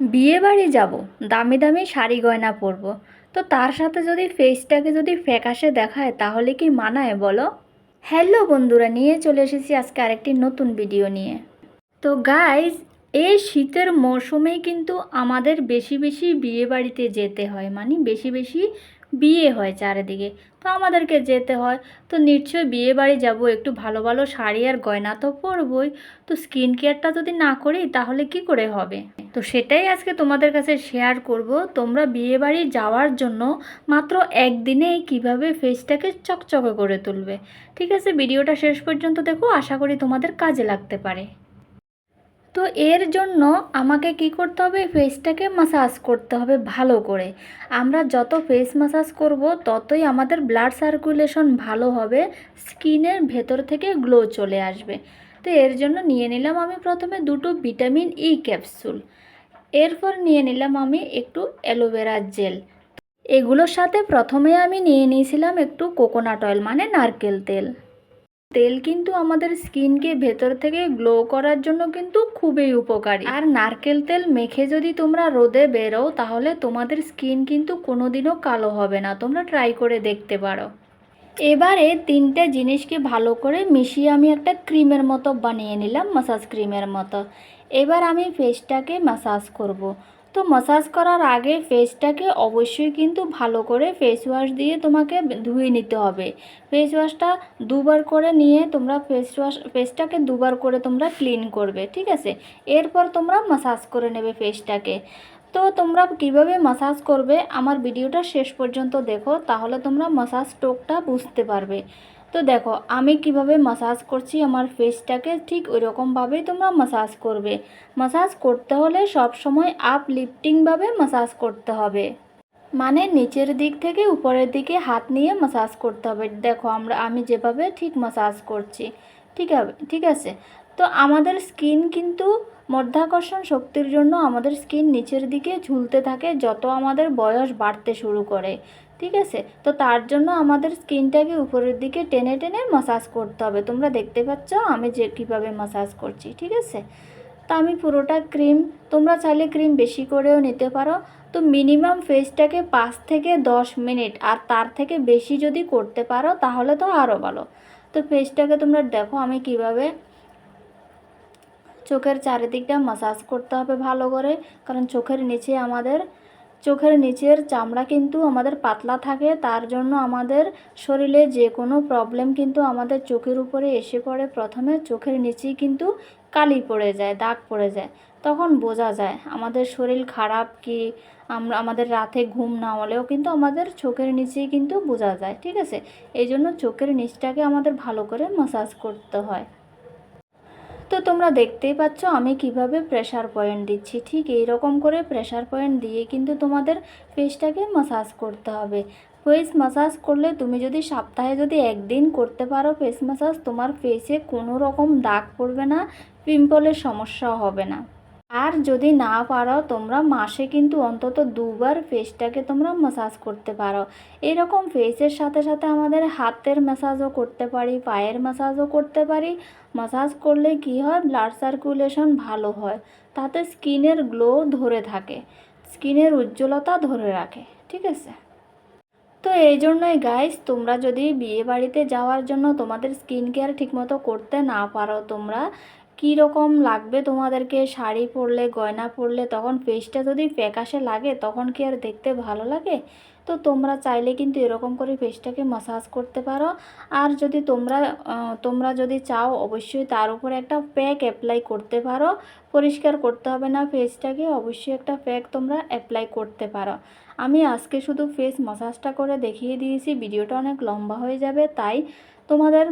বিয়ে বাড়ি যাব, দামি দামি শাড়ি গয়না পরব। তো তার সাথে যদি ফেসটাকে যদি ফ্যাকাশে দেখায়, তাহলে কি মানায় বলো? হ্যালো বন্ধুরা, নিয়ে চলে এসেছি আজকে আরেকটি নতুন ভিডিও নিয়ে। তো গাইজ এই শীতের মরশুমেই কিন্তু আমাদের বেশি বেশি বিয়ে বাড়িতে যেতে হয়। মানে বেশি বেশি বিয়ে হয় চারিদিকে। তো আমাদেরকে যেতে হয়। তো নিশ্চয়ই বিয়ে বাড়ি যাব, একটু ভালো ভালো শাড়ি আর গয়না তো পরবই। তো স্কিন কেয়ারটা যদি না করি, তাহলে কি করে হবে? তো সেটাই আজকে তোমাদের কাছে শেয়ার করব। তোমরা বিয়ে বাড়ি যাওয়ার জন্য মাত্র একদিনেই কীভাবে ফেসটাকে চকচকে করে তুলবে। ঠিক আছে, ভিডিওটা শেষ পর্যন্ত দেখো। আশা করি তোমাদের কাজে লাগতে পারে। তো এর জন্য আমাকে কি করতে হবে? ফেসটাকে মাসাজ করতে হবে ভালো করে। আমরা যত ফেস মাসাজ করব, ততই আমাদের ব্লাড সার্কুলেশন ভালো হবে স্কিনের ভেতর থেকে গ্লো চলে আসবে। তো এর জন্য নিয়ে নিলাম আমি প্রথমে দুটো ভিটামিন ই ক্যাপসুল এরপর নিয়ে নিলাম আমি একটু অ্যালোভেরা জেল এগুলোর সাথে প্রথমে আমি নিয়ে নিয়েছিলাম একটু কোকোনাট অয়েল মানে নারকেল তেল। তেল কিন্তু আমাদের স্কিনকে ভেতর থেকে গ্লো করার জন্য কিন্তু খুবই উপকারী। আর নারকেল তেল মেখে যদি তোমরা রোদে বেরো তাহলে তোমাদের স্কিন কিন্তু কোনোদিনও কালো হবে না। তোমরা ট্রাই করে দেখতে পারো। এবারে তিনটে জিনিসকে ভালো করে মিশিয়ে আমি একটা ক্রিমের মতো বানিয়ে নিলাম মাসাজ ক্রিমের মতো। এবার আমি ফেসটাকে মাসাজ করব। তো মাসাজ করার আগে ফেসটাকে অবশ্যই কিন্তু ভালো করে ফেস ওয়াশ দিয়ে তোমাকে ধুয়ে নিতে হবে। ফেস ওয়াশটা দুবার করে নিয়ে তোমরা ফেস ওয়াশ ফেসটাকে দুবার করে তোমরা ক্লিন করবে, ঠিক আছে? এরপর তোমরা মাসাজ করে নেবে ফেসটাকে তো তোমরা কীভাবে মাসাজ করবে? আমার ভিডিওটা শেষ পর্যন্ত দেখো, তাহলে তোমরা মাসাজ টোকটা বুঝতে পারবে। তো দেখো, আমি কীভাবে মাসাজ করছি আমার ফেসটাকে ঠিক ওই রকমভাবেই তোমরা মাসাজ করবে। মাসাজ করতে হলে সব সময় আপ লিফটিংভাবে মাসাজ করতে হবে। মানে নিচের দিক থেকে উপরের দিকে হাত নিয়ে মাসাজ করতে হবে। দেখো, আমরা, আমি যেভাবে ঠিক মাসাজ করছি, ঠিক আছে ঠিক আছে? তো আমাদের স্কিন কিন্তু মধ্যাকর্ষণ শক্তির জন্য আমাদের স্কিন নিচের দিকে ঝুলতে থাকে, যত আমাদের বয়স বাড়তে শুরু করে। ঠিক আছে? তো তার জন্য আমাদের স্কিনটাকে উপরের দিকে টেনে টেনে মাসাজ করতে হবে। তোমরা দেখতে পাচ্ছ আমি যে কীভাবে মাসাজ করছি, ঠিক আছে? তো আমি পুরোটা ক্রিম তোমরা চাইলে ক্রিম বেশি করেও নিতে পারো। তো মিনিমাম ফেসটাকে পাঁচ থেকে দশ মিনিট আর তার থেকে বেশি যদি করতে পারো তাহলে তো আরও ভালো। তো ফেসটাকে তোমরা দেখো আমি কীভাবে চোখের চারিদিকটা মাসাজ করতে হবে ভালো করে। কারণ চোখের নিচে আমাদের চোখের নিচের চামড়া কিন্তু আমাদের পাতলা থাকে, তার জন্য আমাদের শরীরে যে কোনো প্রবলেম কিন্তু আমাদের চোখের উপরে এসে পড়ে। প্রথমে চোখের নিচেই কিন্তু কালি পড়ে যায়, দাগ পড়ে যায়। তখন বোঝা যায় আমাদের শরীর খারাপ কি আমরা আমাদের রাতে ঘুম না হলেও কিন্তু আমাদের চোখের নিচেই কিন্তু বোঝা যায়, ঠিক আছে? এই জন্য চোখের নিচটাকে আমাদের ভালো করে মাসাজ করতে হয়। তো তোমরা দেখতেই পাচ্ছ, আমি কীভাবে প্রেশার পয়েন্ট দিচ্ছি। ঠিক এই রকম করে প্রেশার পয়েন্ট দিয়ে কিন্তু তোমাদের ফেসটাকে মাসাজ করতে হবে। ফেস মাসাজ করলে তুমি যদি সপ্তাহে যদি একদিন করতে পারো ফেস মাসাজ তোমার ফেসে কোনো রকম দাগ পড়বে না পিম্পলের সমস্যা হবে না। আর যদি না পারো, তোমরা মাসে কিন্তু অন্তত দুবার ফেসটাকে তোমরা ম্যাসাজ করতে পারো। এরকম ফেসের সাথে সাথে আমাদের হাতের ম্যাসাজও করতে পারি, পায়ের ম্যাসাজও করতে পারি। ম্যাসাজ করলে কি হয়? ব্লাড সার্কুলেশন ভালো হয়। তাতে স্কিনের গ্লো ধরে থাকে। স্কিনের উজ্জ্বলতা ধরে রাখে। ঠিক আছে? তো এই জন্যই গাইস তোমরা যদি বিয়ে বাড়িতে যাওয়ার জন্য তোমাদের স্কিন কেয়ার ঠিকমতো করতে না পারো, তোমরা কী রকম লাগবে তোমাদেরকে? শাড়ি পরলে, গয়না পরলে, তখন ফেসটা যদি ফ্যাকাশে লাগে, তখন কি আর দেখতে ভালো লাগে? তো তোমরা চাইলে কিন্তু এরকম করে ফেসটাকে মাসাজ করতে পারো। আর যদি তোমরা তোমরা যদি চাও, অবশ্যই তার উপরে একটা প্যাক অ্যাপ্লাই করতে পারো। পরিষ্কার করতে হবে না ফেসটাকে অবশ্যই একটা প্যাক তোমরা অ্যাপ্লাই করতে পারো। আমি আজকে শুধু ফেস মাসাজটা করে দেখিয়ে দিয়েছি, ভিডিওটা অনেক লম্বা হয়ে যাবে, তাই তোমাদের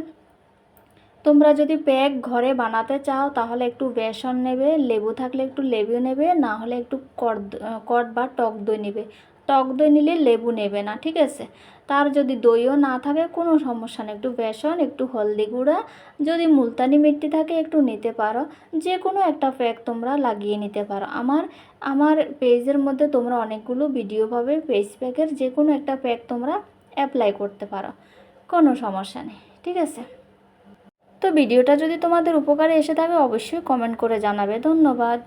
তোমরা যদি প্যাক ঘরে বানাতে চাও, তাহলে একটু বেসন নেবে, লেবু থাকলে একটু লেবু নেবে, না হলে একটু কট বা টক দই নেবে। টক দই নিলে লেবু নেবে না, ঠিক আছে? তার যদি দইও না থাকে, কোনো সমস্যা নেই। একটু বেসন, একটু হলদি গুঁড়া, যদি মুলতানি মিট্টি থাকে, একটু নিতে পারো। যে কোনো একটা প্যাক তোমরা লাগিয়ে নিতে পারো। আমার আমার পেজের মধ্যে তোমরা অনেকগুলো ভিডিও পাবে, পেজ প্যাকের যে কোনো একটা প্যাক তোমরা অ্যাপ্লাই করতে পারো। কোনো সমস্যা নেই, ঠিক আছে? তো ভিডিওটা যদি তোমাদের উপকারে এসে থাকে অবশ্যই কমেন্ট করে জানাবে। ধন্যবাদ।